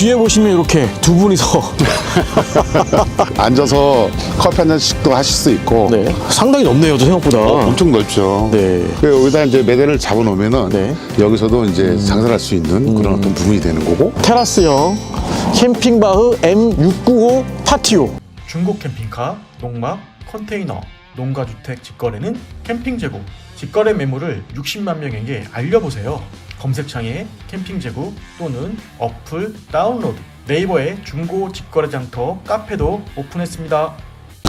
뒤에 보시면 이렇게 두 분이서 앉아서 커피 한 잔씩도 하실 수 있고 네, 상당히 넓네요, 저 생각보다. 엄청 넓죠. 네. 그리고 여기다 이제 매대를 잡아놓으면은 네. 여기서도 이제 장사를 할 수 있는 그런 어떤 부분이 되는 거고 테라스형 캠핑바흐 M695 파티오. 중고 캠핑카, 농막, 컨테이너, 농가주택 직거래는 캠핑 재고, 직거래 매물을 60만 명에게 알려보세요. 검색창에 캠핑 재고 또는 어플 다운로드, 네이버에 중고 직거래 장터 카페도 오픈했습니다.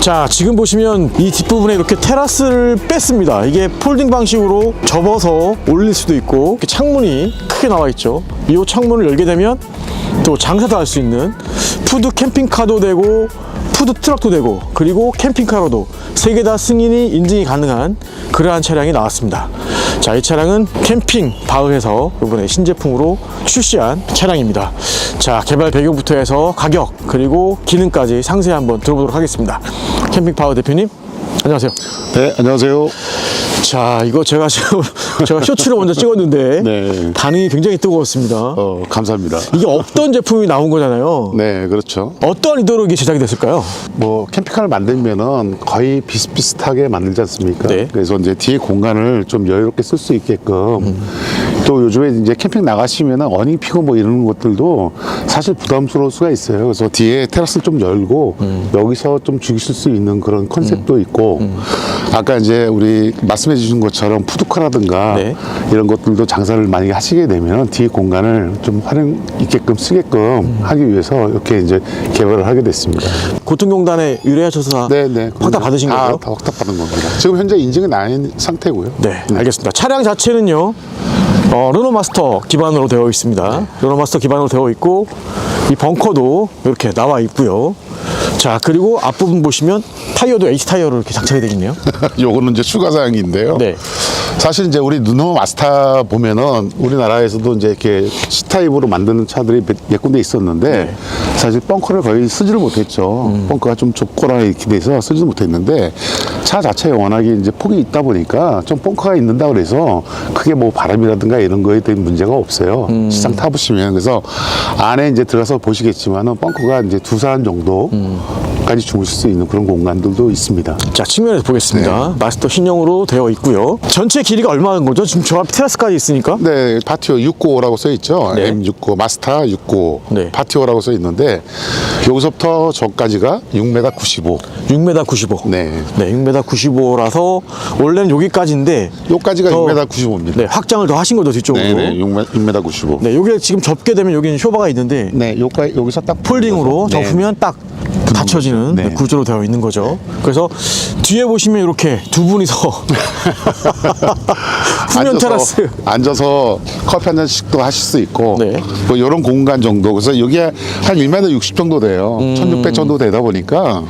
자, 지금 보시면 이 뒷부분에 이렇게 테라스를 뺐습니다. 이게 폴딩 방식으로 접어서 올릴 수도 있고 창문이 크게 나와 있죠. 이 창문을 열게 되면 또 장사도 할 수 있는 푸드 캠핑카도 되고 푸드 트럭도 되고 그리고 캠핑카로도 세 개 다 승인이 인증이 가능한 그러한 차량이 나왔습니다. 자, 이 차량은 캠핑 바흐에서 이번에 신제품으로 출시한 차량입니다. 자, 개발 배경부터 해서 가격 그리고 기능까지 상세히 한번 들어보도록 하겠습니다. 캠핑 바흐 대표님, 안녕하세요. 네 안녕하세요 자, 이거 제가 지금 제가 쇼츠를 먼저 찍었는데 네. 반응이 굉장히 뜨거웠습니다. 어 감사합니다 이게 없던 제품이 나온 거잖아요. 네 그렇죠 어떤 의도로 이게 제작이 됐을까요? 뭐 캠핑카를 만들면은 거의 비슷비슷하게 만들지 않습니까 네. 그래서 이제 뒤에 공간을 좀 여유롭게 쓸 수 있게끔 음. 또 요즘에 이제 캠핑 나가시면은 어닝 피고 뭐 이러는 것들도 사실 부담스러울 수가 있어요 그래서 뒤에 테라스를 좀 열고 음. 여기서 좀 죽이실 수 있는 그런 컨셉도 있고 음. 아까 이제 우리 말씀해 주신 것처럼 푸드카라든가 네. 이런 것들도 장사를 만약에 하시게 되면 뒤에 공간을 좀 활용 있게끔 쓰게끔 음. 하기 위해서 이렇게 이제 개발을 하게 됐습니다. 고통공단에 의뢰하셔서 네네. 확답 받으신 아, 거죠? 다 확답 받은 겁니다. 지금 현재 나 있는 상태고요. 네, 알겠습니다. 차량 자체는요, 어, 르노마스터 기반으로 되어 있습니다. 르노마스터 기반으로 되어 있고, 이 벙커도 이렇게 나와 있고요. 자, 그리고 앞부분 보시면 타이어도 H 타이어로 이렇게 장착이 되어 있네요. 요거는 이제 추가 사항인데요. 네. 사실 이제 우리 누노 마스타 보면은 우리나라에서도 이제 이렇게 C 타입으로 만드는 차들이 몇, 몇 군데 있었는데 네. 사실 벙커를 거의 쓰지를 못했죠. 음. 벙커가 좀 좁거나 이렇게 돼서 쓰지도 못했는데 차 자체에 워낙에 이제 폭이 있다 보니까 좀 벙커가 있는다 그래서 크게 뭐 바람이라든가 이런 거에 대한 문제가 없어요. 음. 시장 타보시면 그래서 안에 이제 들어가서 보시겠지만은 벙커가 이제 두 사람 정도 까지 주무실 수 있는 그런 공간들도 있습니다. 자, 측면에서 보겠습니다. 네. 마스터 신형으로 되어 있고요. 전체 길이가 얼마인 거죠? 지금 저앞 테라스까지 있으니까. 네, 파티오 695라고 써 있죠. 네. M695 마스타 695 네. 파티오라고 써 있는데 여기서부터 저까지가 6m 95. 6m 95. 네. 네, 6m 95라서 원래는 여기까지인데 여기까지가 더- 6m 95입니다. 네, 확장을 더 하신 거죠, 뒤쪽으로. 네, 네, 6m, 6m 95. 네, 여기 지금 접게 되면 여기는 쇼바가 있는데 네, 여기까 여기서 딱 폴딩으로 네. 접으면 딱 닫혀지는 네. 구조로 되어 있는 거죠. 그래서 뒤에 보시면 이렇게 두 분이서 후면 앉아서, 테라스. 앉아서 커피 한 잔씩도 하실 수 있고 네. 뭐 이런 공간 정도 그래서 여기에 한 1m 60 정도 돼요 음. 1600 정도 되다 보니까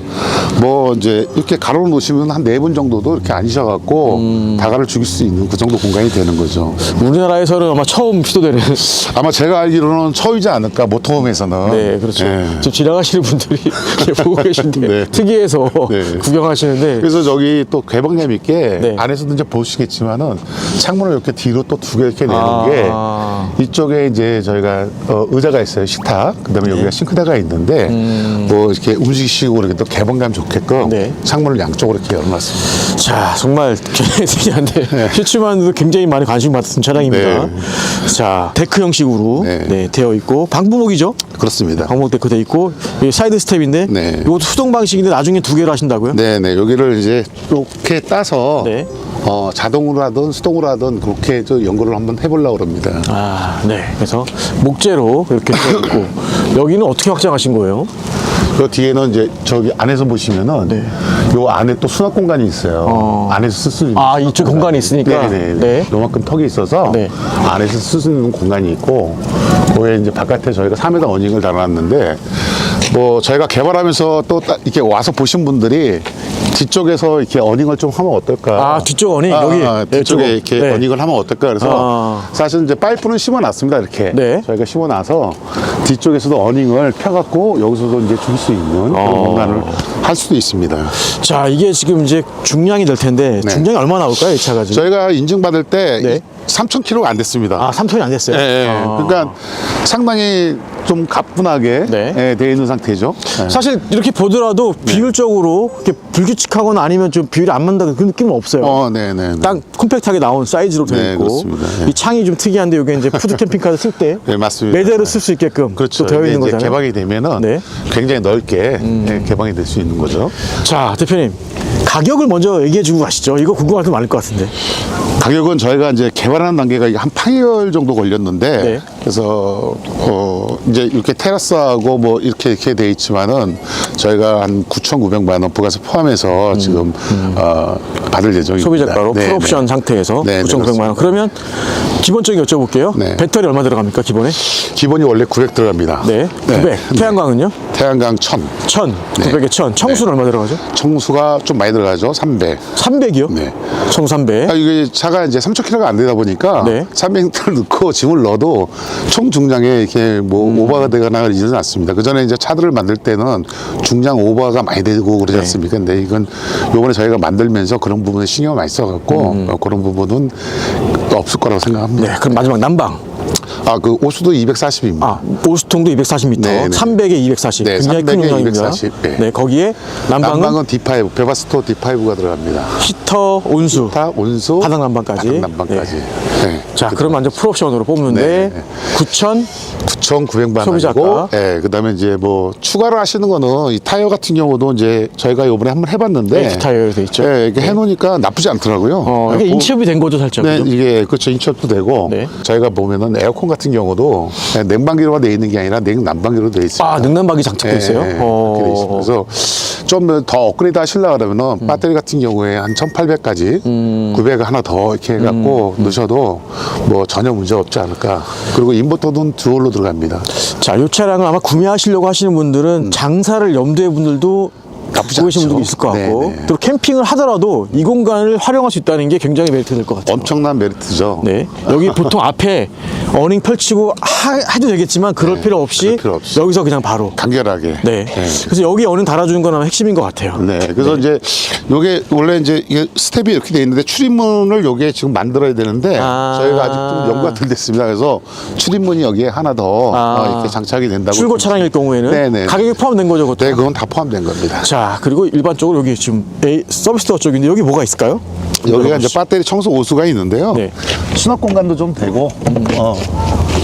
뭐 이제 이렇게 가로 놓으시면 한 네 분 정도도 이렇게 앉으셔갖고 음. 다가를 죽일 수 있는 그 정도 공간이 되는 거죠 우리나라에서는 아마 처음 시도되는. 아마 제가 알기로는 처음이지 않을까 모터홈에서는 네, 그렇죠. 예. 지금 지나가시는 분들이 이렇게 보고 계신데 네. 특이해서 네. 구경하시는데 그래서 저기 또 개방감 있게 네. 안에서도 이제 보시겠지만은 창문을 이렇게 뒤로 또 두 개 이렇게 내는 아. 게 이쪽에 이제 저희가 어, 의자가 있어요 식탁 그다음에 네. 여기가 싱크대가 있는데 뭐 이렇게 움직이시고 이렇게 또 개방감 좋게 끔 음. 네. 창문을 양쪽으로 이렇게 열어놨습니다. 자 정말 굉장히 특이한데 슈츠만도 굉장히 많이 관심 받았던 차량입니다. 네. 자 데크 형식으로 네. 네, 되어 있고 방부목이죠. 그렇습니다. 방목 데크 되어 있고 이 사이드 스텝인데 네. 이것도 수동 방식인데 나중에 두 개로 하신다고요? 네 네 여기를 이제 이렇게 따서 네. 어, 자동으로 하든 수동으로 하든 그렇게 저 연구를 한번 해보려고 합니다. 아, 네. 그래서 목재로 이렇게 되어 있고 여기는 어떻게 확장하신 거예요? 그 뒤에는 이제 저기 안에서 보시면은 네. 요 안에 또 수납 공간이 있어요. 어. 안에서 쓸 수 있는 아, 수납 이쪽 공간이 있으니까? 네네. 네. 요만큼 턱이 있어서 네. 안에서 쓸 수 있는 공간이 있고 거기에 이제 바깥에 저희가 3m 어닝을 달아놨는데 뭐 저희가 개발하면서 또딱 이렇게 와서 보신 분들이 뒤쪽에서 이렇게 어닝을 좀 하면 어떨까? 아, 뒤쪽 어닝? 여기? 아, 네, 뒤쪽에 저거. 이렇게 네. 어닝을 하면 어떨까? 그래서 아. 사실 이제 파이프는 심어놨습니다. 이렇게 네. 저희가 심어놔서 뒤쪽에서도 어닝을 펴갖고 여기서도 이제 줄 수 있는 그런 어. 공간을 할 수도 있습니다. 자, 이게 지금 이제 중량이 될 텐데 네. 중량이 얼마 나올까요? 이 차가 지금? 저희가 인증 받을 때 네. 3,000km가 안 됐습니다. 아, 3톤이 안 됐어요. 예, 예. 아. 그러니까 상당히 좀 가뿐하게 네. 예, 되어 있는 상태죠. 예. 사실 이렇게 보더라도 네. 비율적으로 이렇게 불규칙하거나 아니면 좀 비율이 안 맞는다 그 느낌은 없어요. 어, 네, 네. 네. 딱 콤팩트하게 나온 사이즈로 되어 네, 있고 그렇습니다. 예. 이 창이 좀 특이한데 이게 이제 푸드 캠핑카를 쓸 때 네, 맞습니다. 매대로 쓸 수 있게끔 그렇죠. 또 되어 이게 있는 이제 거잖아요. 개방이 되면은 네. 굉장히 넓게 예, 개방이 될 수 있는 거죠. 자 대표님 가격을 먼저 얘기해 주고 가시죠. 이거 궁금할 게 많을 것 같은데. 가격은 저희가 이제 개발하는 단계가 한 8개월 정도 걸렸는데 네. 그래서 어 이제 이렇게 테라스하고 뭐 이렇게 이렇게 돼 있지만은 저희가 한 9,900만 원 부가세 포함해서 지금 어 받을 예정입니다. 음, 소비자가로 네, 풀옵션 네. 상태에서 네, 네, 9,900만 원. 그러면 기본적인 여쭤볼게요. 네. 배터리 얼마 들어갑니까 기본에? 기본이 원래 900 들어갑니다. 네. 900. 태양광은요? 태양광 1000. 1000. 900에 1000. 청수는 얼마 들어가죠? 청수가 좀 많이 들어가죠. 300. 300이요? 네. 청 300. 아, 이게 차가 이제 3,000km가 안 되다 보니까 네. 300리터를 넣고 짐을 넣어도 총 중량에 이렇게 뭐 음. 오버가 되거나 그러지는 않습니다. 그 전에 이제 차들을 만들 때는 중량 오버가 많이 되고 그러지 네. 않습니까? 근데 이건 요번에 저희가 만들면서 그런 부분에 신경을 많이 써갖고 음. 어, 그런 부분은 또 없을 거라고 생각합니다. 네. 그럼 마지막 난방. 아, 그 오수도 240입니다. 아, 오수통도 240m, 네, 네. 300에 240. 네, 굉장히 큰 300에 용량입니다. 240, 네. 네, 거기에 난방은, 난방은 D5, 베바스토 D5가 들어갑니다. 히터, 온수. 다 온수, 바닥 난방까지. 바닥 난방까지. 네. 자, 그럼 완전 풀옵션으로 뽑는데 네, 네. 9,000 9,900만 소비자가. 원이고, 예, 그다음에 이제 뭐 추가로 하시는 거는 이 타이어 같은 경우도 이제 저희가 이번에 한번 해봤는데, LT 타이어로 돼 있죠. 예, 이게 해놓으니까 나쁘지 않더라고요. 어, 이게 그래갖고 인체업이 된 거죠, 살짝. 네, 그죠? 이게 그렇죠 인체업도 되고, 네. 저희가 보면은 에어컨 같은 경우도 냉방기로가 돼 있는 게 아니라 냉난방기로 돼 있습니다. 아, 능난방이 장착돼 있어요? 예, 예, 어. 그렇게 돼 있습니다. 그래서 좀 더 업그레이드 하시려고 그러면은 음. 배터리 같은 경우에 한 1800까지 900 하나 더 이렇게 해갖고 음. 넣으셔도 뭐 전혀 문제 없지 않을까. 그리고 인버터는 듀얼로 들어갑니다. 자, 이 차량을 아마 구매하시려고 하시는 분들은 장사를 염두에 분들도 나쁘지 않죠. 분들이 있을 것 같고 네, 네. 또 캠핑을 하더라도 이 공간을 활용할 수 있다는 게 굉장히 메리트 될 것 같아요. 엄청난 메리트죠. 네. 여기 보통 앞에 어닝 펼치고 하, 해도 되겠지만 그럴 필요 없이 그럴 필요 없이. 여기서 그냥 바로. 간결하게. 네. 그래서 여기 어닝 달아주는 건 아마 핵심인 것 같아요. 네, 그래서 이제 요게 원래 이제 이게 스텝이 이렇게 돼 있는데 출입문을 요게 지금 만들어야 되는데 아. 저희가 아직 좀 연구가 덜 됐습니다. 그래서 출입문이 여기에 하나 더 아. 어, 이렇게 장착이 된다고. 출고 좀- 차량일 경우에는 네네. 가격이 포함된 거죠, 그것도. 네, 그건 다 포함된 겁니다. 자, 그리고 일반적으로 여기 지금 A, 서비스 도어 쪽인데 여기 뭐가 있을까요? 여기가 이제 배터리 청소 오수가 있는데요. 네. 수납 공간도 좀 되고. 어.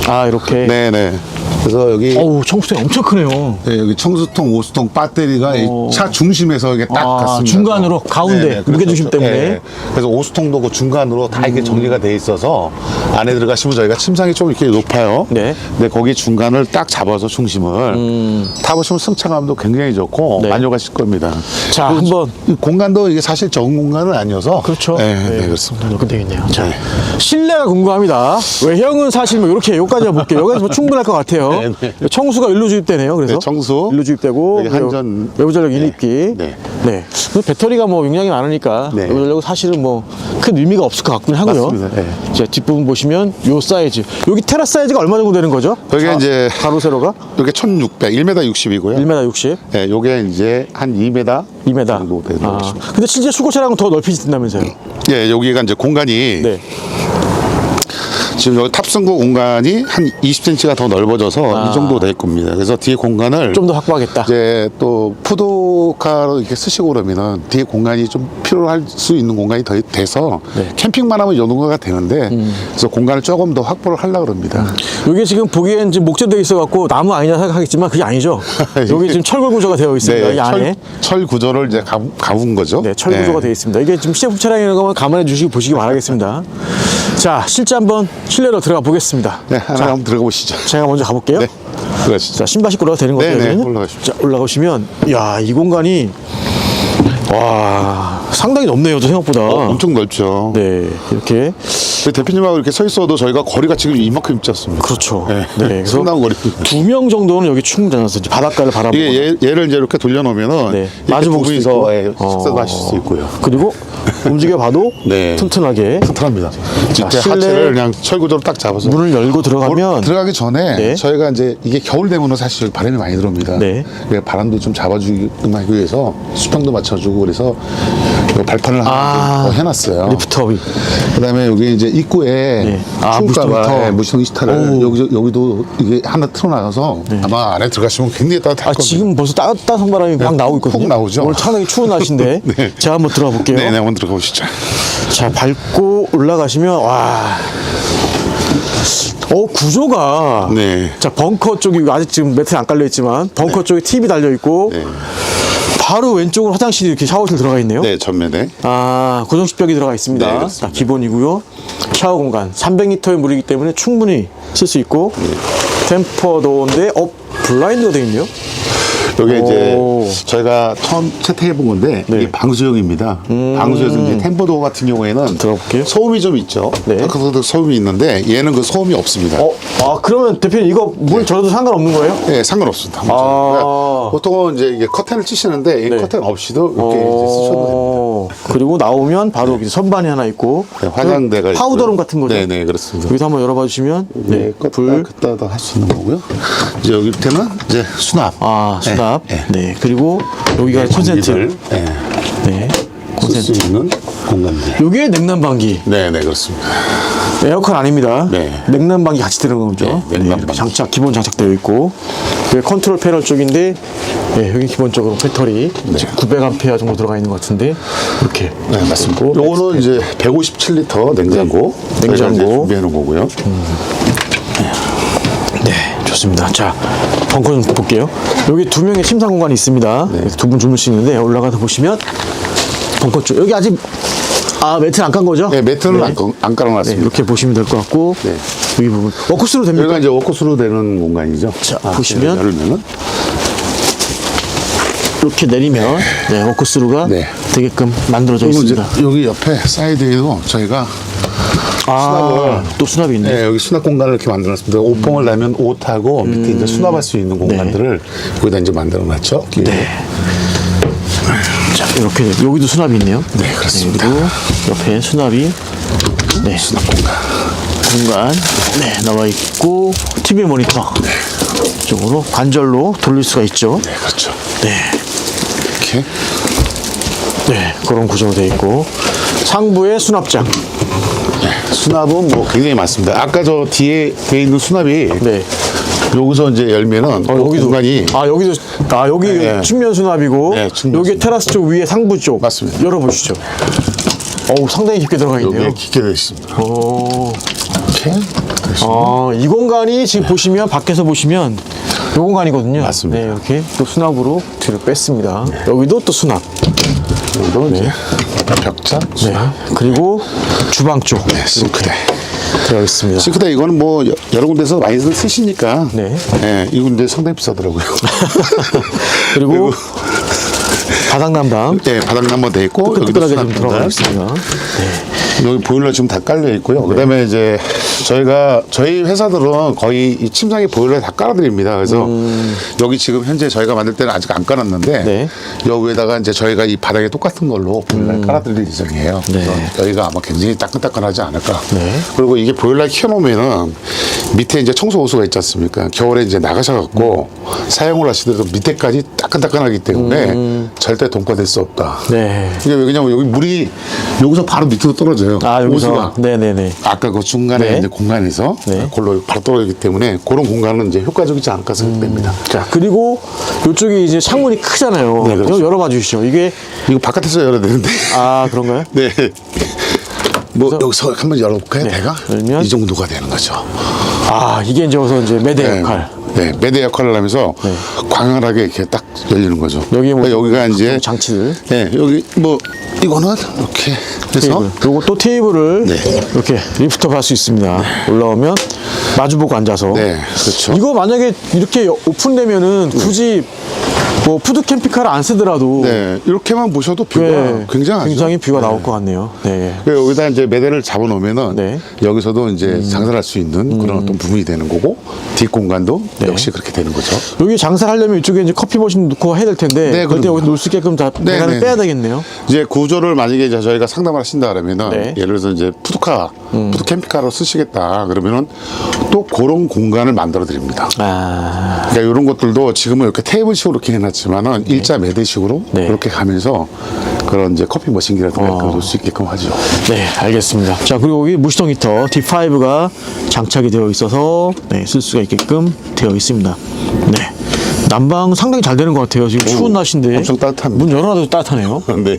아, 이렇게. 네, 네. 그래서 여기 어우, 청소대 엄청 크네요. 네, 여기 청수통, 오수통, 배터리가 이차 중심에서 이게 딱 아, 갔습니다. 중간으로, 가운데, 무게중심 때문에. 네. 그래서 오수통도 그 중간으로 다 이렇게 정리가 돼 있어서 안에 들어가시면 저희가 침상이 좀 이렇게 높아요. 네. 근데 거기 중간을 딱 잡아서 중심을 타보시면 승차감도 굉장히 좋고 네. 만족하실 겁니다. 자, 그리고 한번. 이 공간도 이게 사실 적은 공간은 아니어서 그렇죠. 네, 네, 그렇습니다. 이렇게 되겠네요. 자, 네. 실내가 궁금합니다. 외형은 사실 뭐 이렇게 여기까지 볼게요. 여기서 뭐 충분할 것 같아요. 네, 네. 청수가 일로 주입되네요. 그래서 네, 청수. 일로 주입되고 여기 한전. 외부 전력 인입기. 네. 네. 근데 배터리가 뭐 용량이 많으니까 네. 외부 전력은 사실은 뭐 큰 의미가 없을 것 같긴 하고요. 맞습니다. 네. 자, 뒷부분 보시면 요 사이즈. 여기 테라 사이즈가 얼마 정도 되는 거죠? 여기가 이제 가로 세로가 이게 1600, 1m 60이고요. 1m 60, 네, 요게 이제 한 2m 2m. 정도 되는 아, 거죠. 근데 실제 출고 차량은 더 넓혀진다면서요? 예, 여기가 이제 공간이 네. 지금 여기 탑승구 공간이 한 20cm가 더 넓어져서 이 정도 될 겁니다. 그래서 뒤에 공간을 아. 좀더 확보하겠다. 이제 또 푸드카로 이렇게 쓰시고 그러면은 뒤에 공간이 좀 필요할 수 있는 공간이 더 돼서 네. 음. 캠핑만 하면 이 정도가 되는데 그래서 공간을 조금 더 확보를 하려고 그럽니다. 여기 지금 보기엔 지금 목재되어 있어갖고 나무 아니냐 생각하겠지만 그게 아니죠. 여기 지금 철골 구조가 되어 있습니다. 이 안에. 네, 철, 철 구조를 이제 가, 가운 거죠. 네, 철 구조가 되어 있습니다. 이게 지금 시제품 차량이라는 것만 감안해 주시고 보시기 바라겠습니다. 자, 실제 한번 실내로 들어가 보겠습니다. 네, 하나 한번 들어가 보시죠. 제가 먼저 가볼게요. 네, 들어가시죠. 자, 신발 신고 올라가도 되는 네, 거죠? 네, 여기는? 올라가십시오. 자, 올라가시면, 야, 이 공간이, 와, 상당히 넓네요, 또 생각보다. 어, 엄청 넓죠. 네, 이렇게. 대표님하고 이렇게 서 있어도 저희가 거리가 지금 이만큼 있지 않습니까? 그렇죠. 네. 네, 그래서 상당한 거리입니다. 두명 정도는 여기 앉아서 이제 바닷가를 바라보고. 이게 얘, 를 이제 이렇게 돌려놓으면은 네, 마주 볼 분이서 있고. 예, 식사도 어. 하실 수 있고요. 그리고 움직여봐도 네. 튼튼하게 튼튼합니다. 이렇게 실내- 하체를 그냥 철구조로 딱 잡아서 문을 열고 들어가면 들어가기 전에 네. 저희가 이제 이게 겨울 되면은 사실 바람이 많이 들어옵니다. 네. 그래서 바람도 좀 잡아주기 위해서 수평도 맞춰주고 그래서 뭐 발판을 하나 아, 좀 해놨어요. 리프트업이. 그다음에 여기 이제 입구에 네. 아, 추울까봐. 예, 히터를 오. 여기 여기도 이게 하나 틀어놔서 아마 안에 들어가시면 굉장히 따뜻할 아, 겁니다. 지금 벌써 따, 따뜻한 바람이 막 나오고 있거든요. 푹 나오죠. 오늘 상당히 추운 날씨인데. 네. 제가 한번 들어가 볼게요. 네네 한번 들어가 보시죠. 자, 밟고 올라가시면, 와. 어, 구조가. 네. 자, 벙커 쪽이 아직 지금 매트 안 깔려 있지만, 벙커 쪽에 TV 달려 있고, 네. 바로 왼쪽으로 화장실이 이렇게 샤워실 들어가 있네요. 네 전면에 아, 고정식벽이 들어가 있습니다. 네. 자, 기본이고요. 샤워 공간 300리터의 물이기 때문에 충분히 쓸 수 있고 네. 템퍼 도어인데 어 블라인드가 되어 있네요. 오. 이제 저희가 처음 채택해 본 건데 네. 음. 이게 방수형입니다. 방수에서 이제 템버도 같은 경우에는 들어볼게요. 소음이 좀 있죠. 네. 아까도 소음이 있는데 얘는 그 소음이 없습니다. 어, 아 그러면 대표님 이거 물 절어도 상관없는 거예요? 네, 상관없습니다. 아. 보통은 이제 이게 커튼을 치시는데 이 네. 커튼 없이도 이렇게 이제 쓰셔도 됩니다. 어, 그리고 나오면 바로 이렇게 선반이 하나 있고 네, 화장대가. 파우더룸 같은 거죠. 네 네 그렇습니다. 여기서 한번 열어봐 주시면 네, 불. 끄다도 할수 있는 거고요. 이제 여기 밑에는 이제 수납. 아 수납. 네, 네, 그리고 여기가 콘센트. 공기를, 네, 네, 콘센트. 있는 공간들. 여기에 냉난방기. 네 네 그렇습니다. 에어컨 아닙니다. 네. 냉난방기 같이 들어간 거죠. 네, 냉난방기. 이렇게 장착 기본 장착되어 있고 여기 컨트롤 패널 쪽인데 네, 여기 기본적으로 배터리 지금 900A 정도 들어가 있는 것 같은데 이렇게 네 맞습니다. 요거는 이제 157리터 냉장고. 네. 냉장고. 준비해 놓은 거고요. 네 좋습니다. 자 벙커 좀 볼게요. 여기 두 명의 침상 공간이 있습니다. 네. 두 분 주무시는데 올라가서 보시면 벙커 쪽 여기 아직 아 매트는 안 깐 거죠? 네 매트는 안, 깔- 안 네, 깔아놨습니다. 이렇게 보시면 될 것 같고 네. 여기 부분 워크스로 됩니까? 여기가 이제 워크스루 되는 공간이죠. 자, 아, 보시면. 열면은 이렇게 내리면 네, 워크스루가 네. 되게끔 만들어져 그리고 이제 있습니다. 여기 옆에 사이드에도 저희가 아, 수납을- 또 수납이 있네. 네, 여기 수납 공간을 이렇게 만들어놨습니다. 옷봉을 내면 옷하고 밑에 이제 수납할 수 있는 공간들을 여기다 이제 만들어놨죠. 네. 자, 이렇게 여기도 수납이 있네요. 네, 그렇습니다. 그리고 옆에 수납이 네, 수납 공간. 공간 네, 나와 있고 TV 모니터 쪽으로 관절로 돌릴 수가 있죠. 네, 그렇죠. 네. 이렇게. 네, 그런 구조로 되어 있고 상부에 수납장. 수납은 뭐 굉장히 많습니다. 아까 저 뒤에 돼 있는 수납이 네. 여기서 이제 열면은 어, 여기도 공간이 아 여기도 아 여기 네. 측면 수납이고 네, 측면 여기 수납. 테라스 쪽 위에 상부 쪽 맞습니다. 열어보시죠. 어우 상당히 깊게 들어가 있네요. 여기에 깊게 되어 있습니다. 오. 이렇게 아, 이 공간이 지금 보시면 밖에서 보시면 이 공간이거든요. 맞습니다. 네, 이렇게 또 수납으로 뒤를 뺐습니다. 여기도 또 수납. 여기도 이제 벽장 네. 그리고 주방 쪽 네, 싱크대. 되어 있습니다. 싱크대 이거는 뭐 여- 여러 군데서 많이 쓰시니까 네. 네, 이건 이제 상당히 비싸더라고요. 그리고 바닥 난방 네, 바닥 한번 돼 있고 여기도 끄떡끄떡하게 수납 좀 들어가 공간. 있습니다. 여기 보일러 지금 다 깔려 있고요. 네. 그다음에 이제 저희가 저희 회사들은 거의 이 침상에 보일러 다 깔아드립니다. 그래서 여기 지금 현재 저희가 만들 때는 아직 안 깔았는데 음. 네. 여기에다가 이제 저희가 이 바닥에 똑같은 걸로 보일러 깔아드릴 예정이에요. 음. 네. 그래서 여기가 아마 굉장히 따끈따끈하지 않을까. 네. 그리고 이게 보일러 켜놓으면은 밑에 이제 청소 호수가 있지 않습니까? 겨울에 이제 나가셔갖고 음. 사용을 하시더라도 밑에까지 따끈따끈하기 때문에 절대 동과될 수 없다. 음. 네. 이게 왜냐면 여기 물이 여기서 바로 밑으로 떨어져요. 아, 여기서 호수가. 네네네. 아까 그 중간에 네. 이제 공간에서 네. 골로 바로 떨어지기 때문에 그런 공간은 이제 효과적이지 않을까 생각됩니다. 자, 그리고 이쪽이 이제 창문이 크잖아요. 네, 그렇죠. 이거 열어봐 주시죠. 이게 이거 바깥에서 열어야 되는데. 아, 그런가요? 네. 뭐 여기서 한번 열어볼까요? 네. 배가 열면? 이 정도가 되는 거죠. 아, 이게 이제 어서 이제 매대 네. 역할. 네, 매대 역할을 하면서 광활하게 이렇게 딱 열리는 거죠. 여기 뭐 그러니까 여기가 이제 장치들. 네, 여기 뭐 이거는 이렇게 해서 테이블. 그리고 또 테이블을 네. 이렇게 리프트업 할 수 있습니다. 올라오면 마주보고 앉아서. 네, 그렇죠. 이거 만약에 이렇게 오픈되면은 굳이 뭐 푸드 캠핑카를 안 쓰더라도 네, 이렇게만 보셔도 뷰가 네, 굉장하죠. 굉장히 뷰가 네. 나올 것 같네요. 네. 그래서 여기다 이제 매대를 잡아놓으면은 네. 여기서도 이제 장사를 할수 있는 그런 어떤 부분이 되는 거고 뒷 공간도 네. 역시 그렇게 되는 거죠. 여기 장사를 하려면 이쪽에 이제 커피 머신 넣고 해야 될 텐데 네, 그때 그럼요. 여기 놓을 수 있게끔 다 네, 배관을 네, 빼야 네. 되겠네요. 이제 구조를 만약에 이제 저희가 상담을 하신다 그러면은 네. 음. 예를 들어서 이제 푸드카, 푸드 캠핑카로 쓰시겠다 그러면은 또 그런 공간을 만들어 드립니다. 아, 그러니까 이런 것들도 지금은 이렇게 테이블식으로 이렇게 해놨지만은 일자 매대식으로 네. 이렇게 가면서 그런 이제 커피 머신기 같은 거 어. 놓을 수 있게끔 하죠. 네, 알겠습니다. 자, 그리고 여기 무시동 히터 D5가 장착이 되어 있어서 네, 쓸 수가 있게끔 되어 있습니다. 네. 난방 상당히 잘 되는 것 같아요. 지금 추운 날씨인데. 엄청 따뜻합니다. 문 열어놔도 따뜻하네요. 네.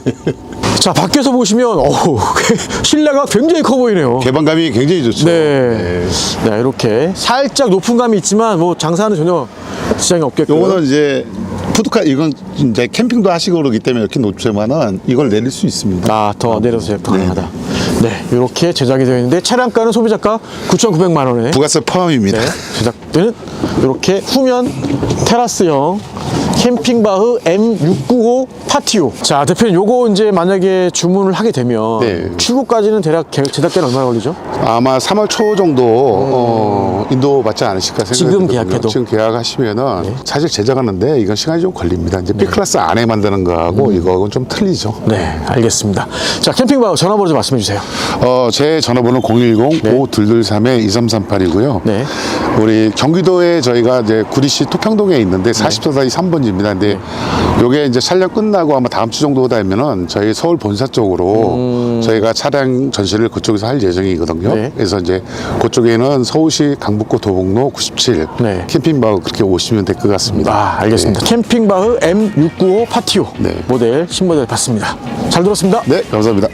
자, 밖에서 보시면, 어우, 실내가 굉장히 커 보이네요. 개방감이 굉장히 좋죠. 네. 네, 이렇게 살짝 높은 감이 있지만, 뭐, 장사는 전혀 지장이 없겠고요. 요거는 이제 푸드카 이건 이제 캠핑도 하시고 그러기 때문에 이렇게 높지만은 이걸 내릴 수 있습니다. 아, 더 내려서 제작 가능하다. 네, 이렇게 제작이 되어 있는데, 차량가는 소비자가 9,900만 원에 부가세 포함입니다. 네, 제작되는 이렇게 후면 테라스형 캠핑바흐 M695 파티오. 자, 대표님, 요거 이제 만약에 주문을 하게 되면 네. 출고까지는 대략 개- 제작되는 얼마나 걸리죠? 아마 3월 초 정도 어, 인도 받지 않으실까 생각이 지금 들거든요. 계약해도? 지금 계약하시면은 사실 제작하는데 이건 시간이 좀 걸립니다. 이제 B 클래스 안에 만드는 거하고 이거하고는 좀 틀리죠. 네, 알겠습니다. 자, 캠핑바흐 전화번호 좀 말씀해 주세요. 어, 제 전화번호 010-5223-2338이고요. 네. 우리 경기도에 저희가 이제 구리시 토평동에 있는데 44다이 3번지 입니다. 근데 요게 이제 촬영 끝나고 아마 다음 주 정도 되면은 저희 서울 본사 쪽으로 저희가 차량 전시를 그쪽에서 할 예정이거든요. 네. 그래서 이제 그쪽에는 서울시 강북구 도봉로 97 네. 캠핑바우 그렇게 오시면 될 것 같습니다. 아, 알겠습니다. 캠핑바흐 M695 파티오 네. 모델 신모델 봤습니다. 잘 들었습니다. 네, 감사합니다.